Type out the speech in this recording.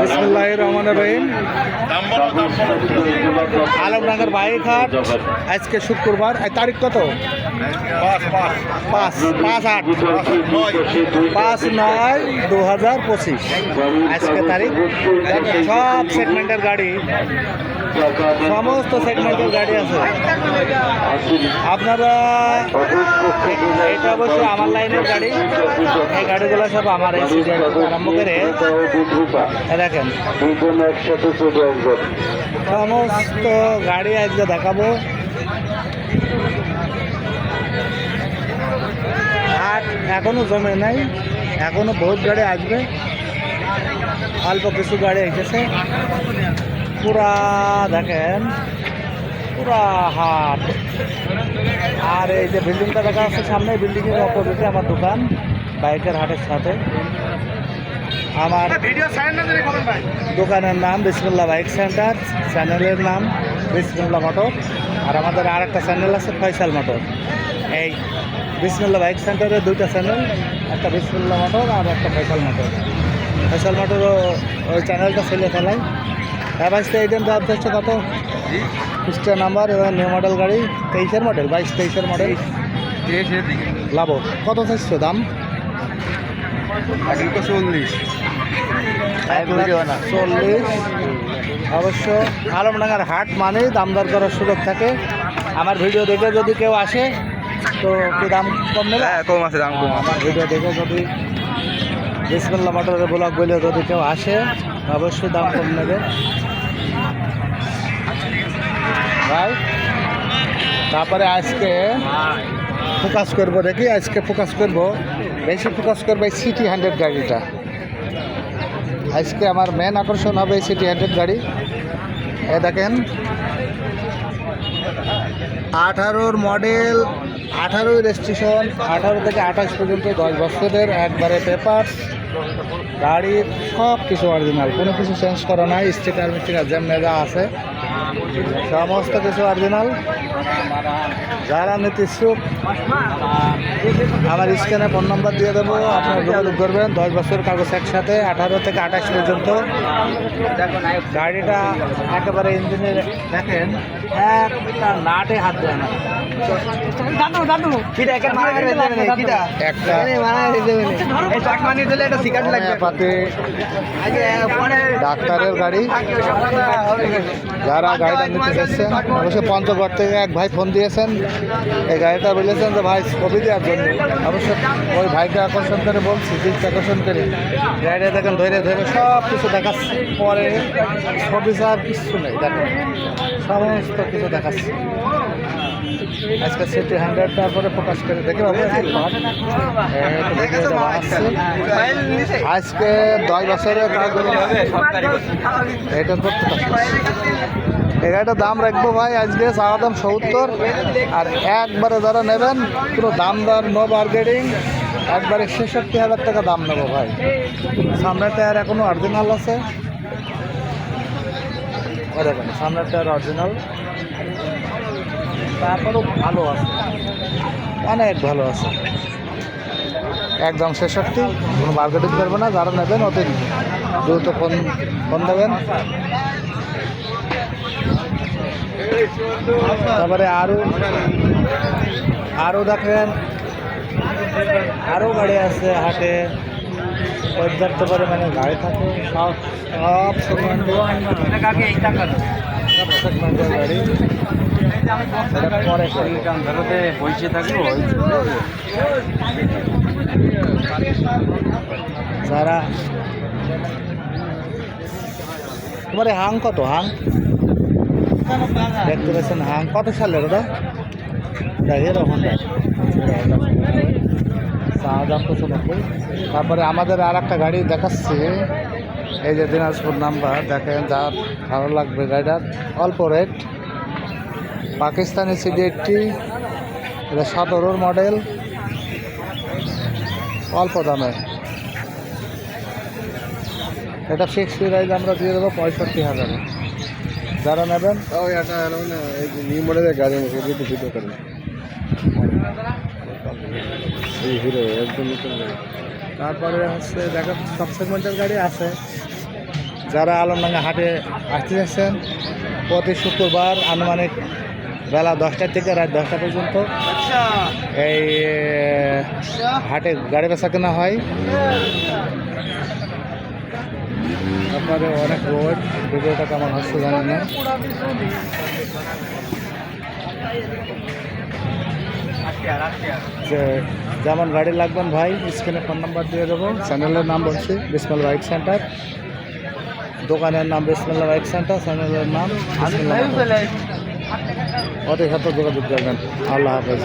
বিসমুল্লাহ রহমান রহিম। আলমনগর বাইঘাট আজকে শুক্রবার। তারিখ কত? পাঁচ পাঁচ আট। পাঁচ নয় দু হাজার পঁচিশ। আজকে তারিখ। সব সেগমেন্টের গাড়ি। সমস্ত সেগমেন্টের গাড়ি আছে। আপনারা এটা অবশ্যই আমার লাইনের গাড়ি। এই গাড়িগুলো সব আমার এই আরম্ভ করে দেখেন। সমস্ত গাড়ি আজকে দেখাবো। আর এখনও জমে নাই। এখনও বহুত গাড়ি আসবে। অল্প কিছু গাড়ি এসেছে। পুরা দেখেন। হাট আর এই যে বিল্ডিংটা দেখা যাচ্ছে সামনে বিল্ডিংয়ের অপোজিটে আমার দোকান বাইকের হাটের সাথে। আমার দোকানের নাম বিসমুল্লাহ বাইক সেন্টার চ্যানেলের নাম বিসমুল্লাহ মোটর। আর আমাদের আর একটা চ্যানেল আছে ফয়সাল মোটর। এই বিসমুল্লাহ বাইক সেন্টারে দুইটা চ্যানেল একটা বিসমুল্লাহ মোটর আর একটা ফয়সাল মোটর। ফয়সাল মোটরও ওই চ্যানেলটা ছেলে ফেলাই। এই দিন দাম হচ্ছে কত খ্রিস্টান নাম্বার এবং নিউ মডেল গাড়ি তেইশের মডেল বাইশ তেইশের মডেল। লাভ কত চাইছো দাম? চল্লিশ। চল্লিশ। অবশ্য আলমডাঙ্গার হাট মানেই দাম দর করার সুযোগ থাকে। আমার ভিডিও দেখে যদি কেউ আসে তো কি দাম কম নেবে? হ্যাঁ কম আছে দাম কম আমার ভিডিও দেখে যদি বিসমুল্লা মোটরের ব্লগ বলে যদি কেউ আসে অবশ্যই দাম কম নেবে। ভাই, তারপরে আজকে ফোকাস করব দেখি, আজকে ফোকাস করব। বেশি ফোকাস করব এই সিটি হান্ড্রেড গাড়িটা। আজকে আমার মেন আকর্ষণ হবে এই সিটি হান্ড্রেড গাড়ি। এ দেখেন, আঠারোর মডেল আঠারোই রেজিস্ট্রেশন আঠারো থেকে আঠাশ পর্যন্ত দশ বছরের, একবারে পেপার গাড়ির সব কিছু অরিজিনাল কোনো কিছু চেঞ্জ করা নাই স্টিকার মিস্টিকার যেমনি যা আছে। সমস্ত কিছু অরিজিনাল যারা নিতে আমার স্ক্যানে ফোন নাম্বার দিয়ে দেবো, আপনার যোগাযোগ করবেন। দশ বছর কাগজ একসাথে, আঠারো থেকে আঠাশ পর্যন্ত। গাড়িটা একেবারে ইঞ্জিনের দেখেন, একটা নাটে হাত দেয় না। ডাক্তারের গাড়ি। যারা গাড়িটা নিতে চাচ্ছেন অবশ্যই পঞ্চগড় থেকে এক ভাই ফোন দিয়েছেন। এই গাড়িটা বলেছেন যে ভাই ছবি দেওয়ার জন্য। অবশ্য ওই ভাইকে আকর্ষণ করে বলছি দৃষ্টি আকর্ষণ করে। গাড়িটা দেখেন ধরে ধরে সব কিছু দেখাচ্ছে। পরে ছবি ছাড়া কিচ্ছু নেই দেখেন। সমস্ত কিছু দেখাচ্ছে। আজকে সিটি হান্ড্রেড তারপরে প্রকাশ করে। দেখে। আজকে দশ বছরের এটার পর প্রকাশ গাড়িটার দাম রাখব ভাই, আজকে চাওয়া দাম সত্তর। আর একবারে যারা নেবেন, পুরো দাম দর নো বার্গেনিং একবারে ছেষট্টি হাজার টাকা দাম নেব ভাই। সামনের টায়ার এখনও অরিজিনাল আছে। সামনের টায়ার অরিজিনাল তারপরেও ভালো আছে। অনেক ভালো আছে। একদম ছেষট্টি কোনো মার্কেটিং করবে না যারা নেবেন অতি দ্রুত ফোন ফোন দেবেন। তারপরে আরও আরও দেখেন আরও গাড়ি আছে হাটে পর্যাপ্ত পরিমাণে গাড়ি থাকে সব সব সেগমেন্টে সব সেগমেন্টের গাড়ি। করি। পয়সা যারা হাং কত? হাং? দেখতে পাচ্ছেন হাং। কত সালের তারপরে আমাদের আর একটা গাড়ি দেখাচ্ছে। এই যে দিনাজপুর নাম্বার, দেখেন যার ভালো লাগবে গাড়িটার। অল্প রেট পাকিস্তানি সিডি এইটটি এটা সতেরোর মডেল, অল্প দামে। এটা ফিক্স প্রাইস আমরা দিয়ে দেবো পঁয়ষট্টি হাজারে। যারা নেবেন? নিউ মডেলের গাড়ি একটু ভিডিও হিরো একদম তারপরে হচ্ছে, দেখা, সব সেগমেন্টের গাড়ি আছে। যারা আলমডাঙ্গা হাটে আসতে যাচ্ছেন, প্রতি শুক্রবার আনুমানিক বেলা দশটা থেকে রাত দশটা পর্যন্ত এই হাটে গাড়ি বেচা কেনা হয়। তারপরে অনেক রোড ভিডিওটা কেমন হচ্ছে জানি না? যে যেমন গাড়ি লাগবেন ভাই স্ক্রিনে ফোন নাম্বার দিয়ে দেবো। চ্যানেলের নাম বলছি বিসমাল বাইক সেন্টার। দোকানের নাম বিসমাল্লা বাইক সেন্টার চ্যানেলের নাম বিসমিল্লাহ মোটরস। অতি সাথে যোগাযোগ করবেন। আল্লাহ হাফেজ।